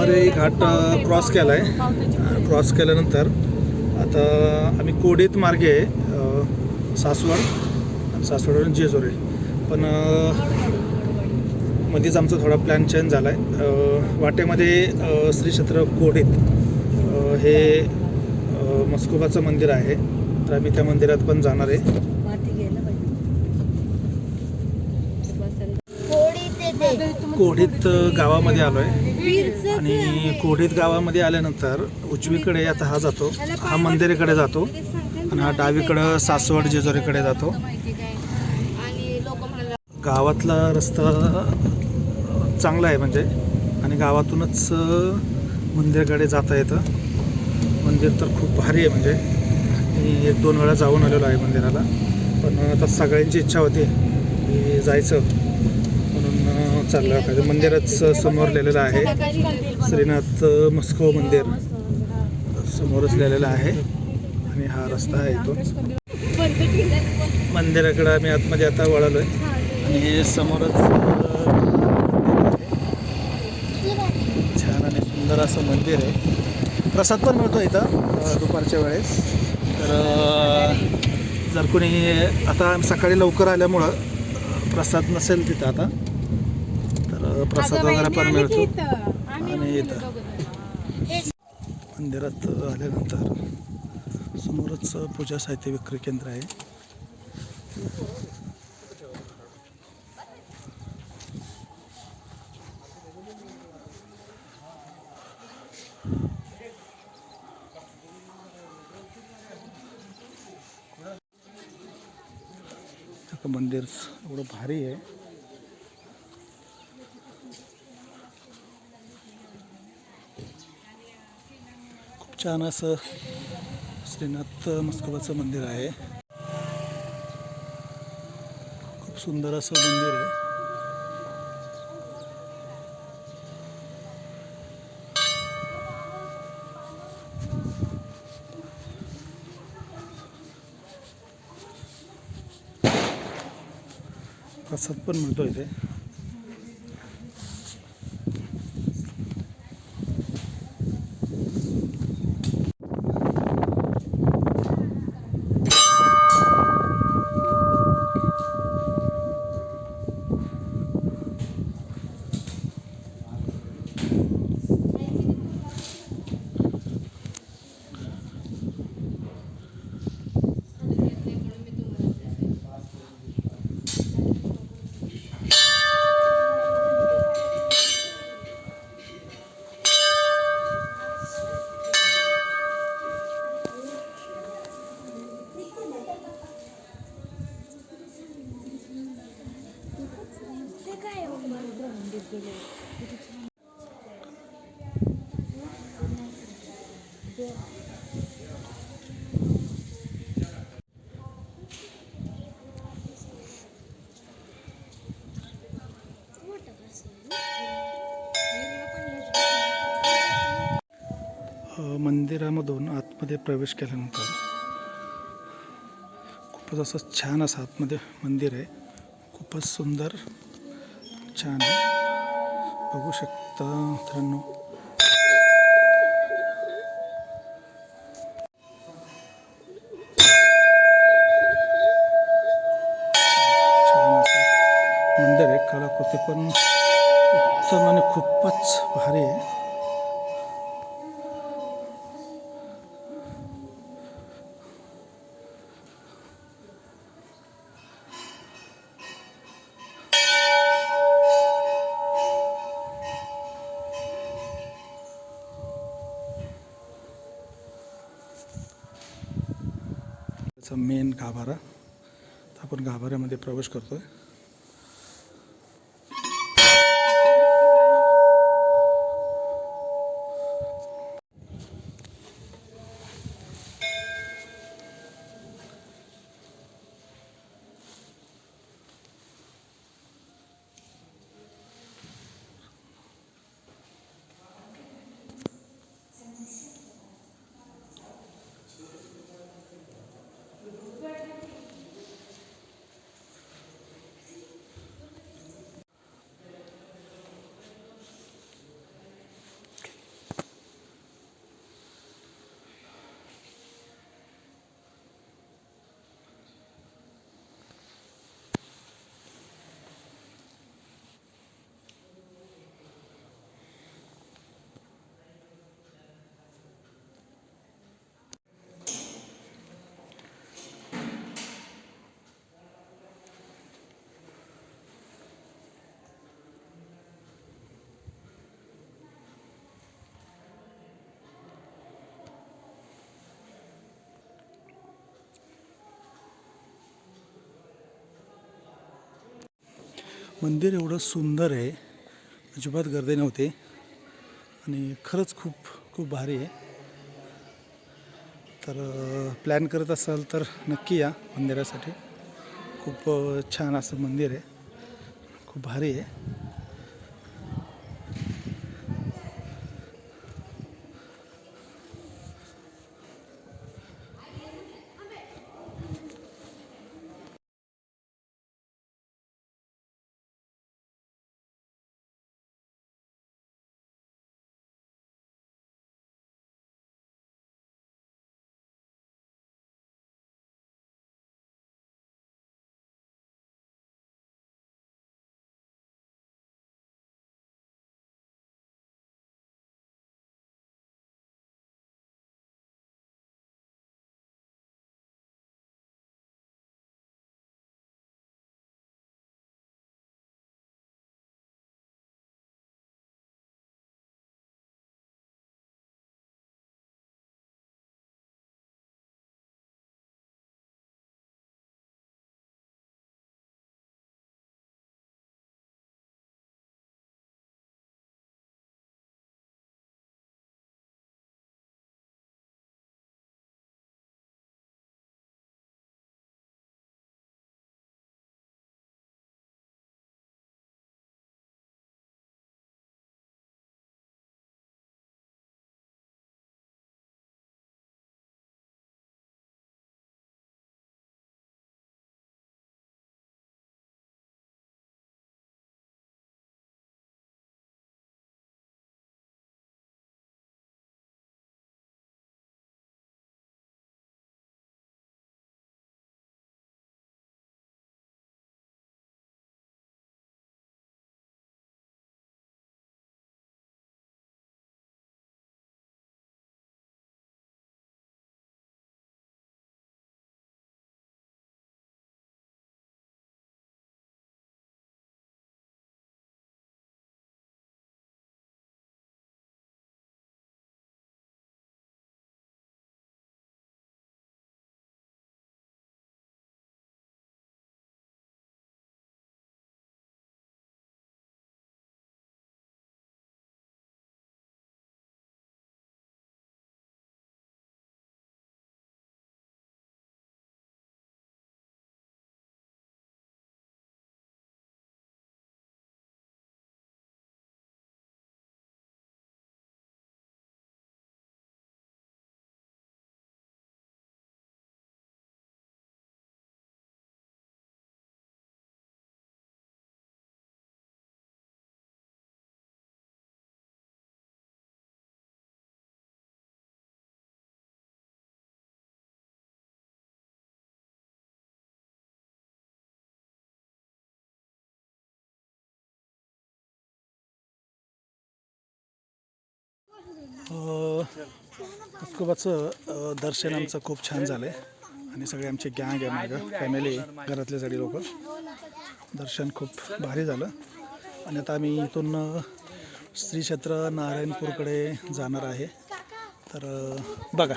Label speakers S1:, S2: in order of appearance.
S1: सातेरी घाट cross केला आहे cross केल्यानंतर आता आम्ही कोडीत मार्गे सासवड. आणि सासवडवरून जेजुरी पण मध्येच आमचा थोडा प्लॅन चेंज झाला आहे वाटेमध्ये श्री क्षेत्र कोडीत हे मस्कोबाचं मंदिर आहे. तर आम्ही त्या मंदिरात पण जाणार आहे. कोढीत अ, गावामध्ये आलो आहे आणि कोडीत गावामध्ये आल्यानंतर उजवीकडे आता हा जातो. हा मंदिरेकडे जातो. आणि हा डावीकडं सासवड जेजुरीकडे जातो. गावातला रस्ता चांगला आहे म्हणजे. आणि गावातूनच मंदिरकडे जाता येतं. मंदिर तर खूप भारी आहे म्हणजे. मी एक दोन वेळा जाऊन आलेलो आहे मंदिराला. पण आता सगळ्यांची इच्छा होती की जायचं. म्हणून चाललं मंदिरच समोर लिहिलेलं आहे. श्रीनाथ मस्को मंदिर समोरच लिहिलेलं आहे आणि हा रस्ता आहे इथून. मंदिराकडं आम्ही आतमध्ये आता वळालो आहे आणि हे समोरच. छान आणि सुंदर असं मंदिर आहे. प्रसाद पण मिळतो इथं दुपारच्या वेळेस. तर जर कोणी आता सकाळी लवकर आल्यामुळं प्रसाद नसेल तिथं आता तर प्रसाद वगैरे पण मिळतो. नाही इथं मंदिरात आल्यानंतर समोरच पूजा साहित्य विक्री केंद्र आहे. मंदिर एवढं भारी आहे. छान असं श्रीनाथ मस्कोबाचं मंदिर आहे. खूप सुंदर असं मंदिर आहे. प्रसाद पण मिळतो इथे. मंदिरामधून आतमध्ये प्रवेश केल्यानंतर खूपच असं छान असं आतमध्ये मंदिर आहे. खूपच सुंदर छान बघू शकता मित्रांनो. छान मंदिर आहे. कलाकृती पण उत्तम आणि खूपच भारी आहे. मेन गाभारा. तर आपण गाभाऱ्यामध्ये प्रवेश करतो आहे मंदिर एवढं सुंदर आहे. अजिबात गर्दी नव्हती. आणि खरंच खूप खूप भारी आहे. तर प्लॅन करत असाल तर नक्की या मंदिरासाठी. खूप छान असं मंदिर आहे. खूप भारी आहे. अस्कोबाचं दर्शन आमचं खूप छान झालं आहे आणि सगळे आमचे गँग आहे मागं. फॅमिली घरातले सगळे लोक. दर्शन खूप भारी झालं. आणि आता आम्ही इथून श्री क्षेत्र नारायणपूरकडे जाणार आहे. तर बघा.